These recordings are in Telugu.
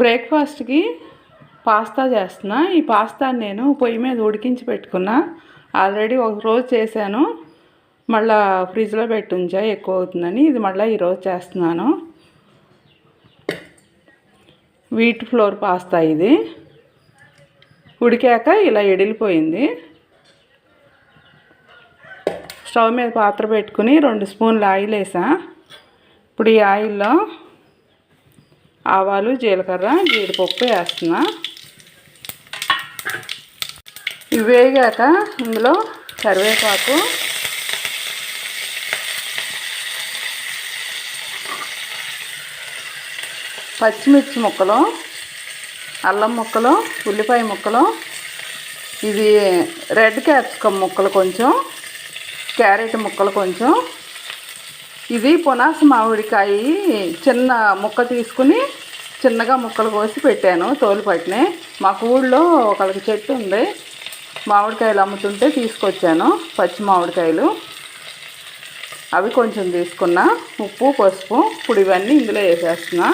బ్రేక్ఫాస్ట్కి పాస్తా చేస్తున్నా. ఈ పాస్తాని నేను పొయ్యి మీద ఉడికించి పెట్టుకున్నా. ఆల్రెడీ ఒక రోజు చేశాను. మళ్ళా ఫ్రిడ్జ్లో పెట్టి ఉంచా ఎక్కువ అవుతుందని. ఇది మళ్ళీ ఈరోజు చేస్తున్నాను. వీట్ ఫ్లోర్ పాస్తా ఇది. ఉడికాక ఇలా ఎడిలిపోయింది. స్టవ్ మీద పాత్ర పెట్టుకుని రెండు స్పూన్లు ఆయిల్ వేసా ఇప్పుడు ఈ ఆయిల్లో ఆవాలు జీలకర్ర జీడిపప్పు వేస్తున్నా. ఇవి వేగాక ఇందులో కరివేపాకు పచ్చిమిర్చి ముక్కలు అల్లం ముక్కలు ఉల్లిపాయ ముక్కలు ఇది రెడ్ క్యాప్సికమ్ ముక్కలు కొంచెం క్యారెట్ ముక్కలు కొంచెం. ఇది పునాస మామిడికాయ చిన్న ముక్క తీసుకుని చిన్నగా ముక్కలు కోసి పెట్టాను తోలుపట్నే మాకు ఊళ్ళో ఒకళ్ళకి చెట్టు ఉంది. మామిడికాయలు అమ్ముతుంటే తీసుకొచ్చాను పచ్చి మామిడికాయలు. అవి కొంచెం తీసుకున్నా ఉప్పు పసుపు ఇప్పుడు ఇవన్నీ ఇందులో వేసేస్తున్నా.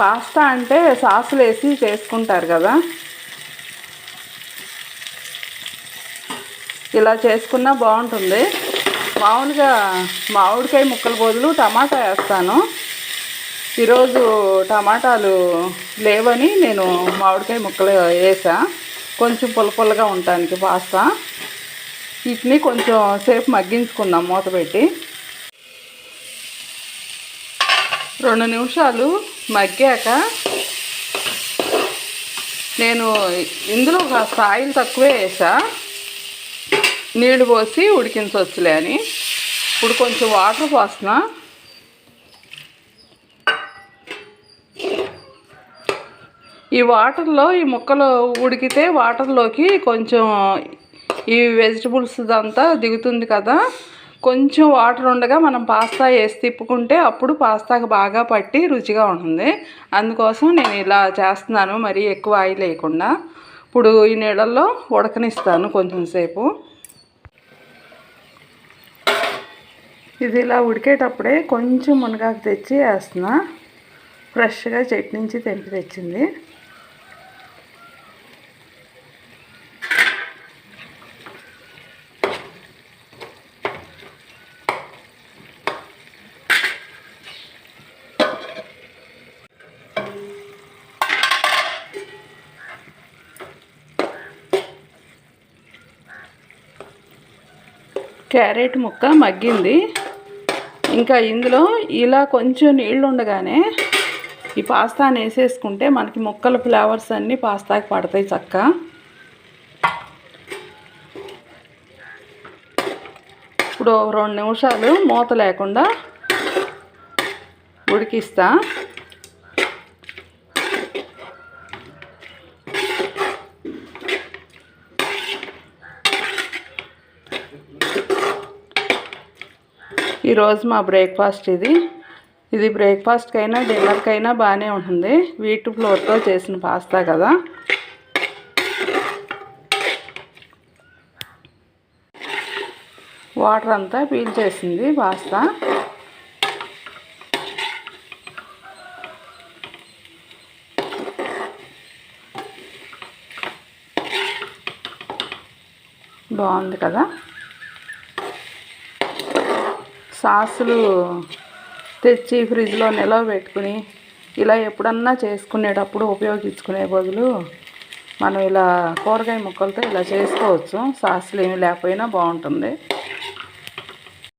పాస్తా అంటే సాసులు వేసి చేసుకుంటారు కదా. ఇలా చేసుకున్నా బాగుంటుంది. మామూలుగా మామిడికాయ ముక్కల బదులు టమాటా వేస్తాను. ఈరోజు టమాటాలు లేవని నేను మామిడికాయ ముక్కలు వేసా. కొంచెం పులపులగా ఉండటానికి పాస్తా. వీటిని కొంచెం సేపు మగ్గించుకుందాం మూత పెట్టి. రెండు నిమిషాలు మగ్గాక నేను ఇందులో కాస్త ఆయిల్ తక్కువే వేసా. నీళ్ళు పోసి ఉడికించవచ్చులే అని. ఇప్పుడు కొంచెం వాటర్ పోసిన ఈ వాటర్లో ఈ ముక్కలు ఉడికితే వాటర్లోకి కొంచెం ఈ వెజిటబుల్స్ అంతా దిగుతుంది కదా. కొంచెం వాటర్ ఉండగా మనం పాస్తా వేసి తిప్పుకుంటే అప్పుడు పాస్తాకి బాగా పట్టి రుచిగా ఉంటుంది. అందుకోసం నేను ఇలా చేస్తున్నాను మరీ ఎక్కువ ఆయిల్ వేయకుండా. ఇప్పుడు ఈ నీళ్ళల్లో ఉడకనిస్తాను కొంచెం సేపు. ఇది ఇలా ఉడికేటప్పుడే కొంచెం మునగాకు తెచ్చి వేస్తున్నా ఫ్రెష్గా చెట్టు నుంచి తెంపి తెచ్చింది. క్యారెట్ ముక్క మగ్గింది. ఇంకా ఇందులో ఇలా కొంచెం నీళ్ళు ఉండగానే ఈ పాస్తాని వేసేసుకుంటే మనకి ముక్కల ఫ్లేవర్స్ అన్నీ పాస్తాకి పడతాయి చక్క. ఇప్పుడు రెండు నిమిషాలు మూత లేకుండా ఉడికిస్తా. ఈరోజు మా బ్రేక్ఫాస్ట్ ఇది. ఇది బ్రేక్ఫాస్ట్కైనా డిన్నర్కైనా బాగానే ఉంటుంది. వీట్ ఫ్లోర్తో చేసిన పాస్తా కదా. వాటర్ అంతా పీల్చేసింది పాస్తా. బాగుంది కదా. సాసులు తెచ్చి ఫ్రిడ్జ్లో నిలవ పెట్టుకుని ఇలా ఎప్పుడన్నా చేసుకునేటప్పుడు ఉపయోగించుకునే బదులు మనం ఇలా కూరగాయ ముక్కలతో ఇలా చేసుకోవచ్చు. సాసులు ఏమి లేకపోయినా బాగుంటుంది.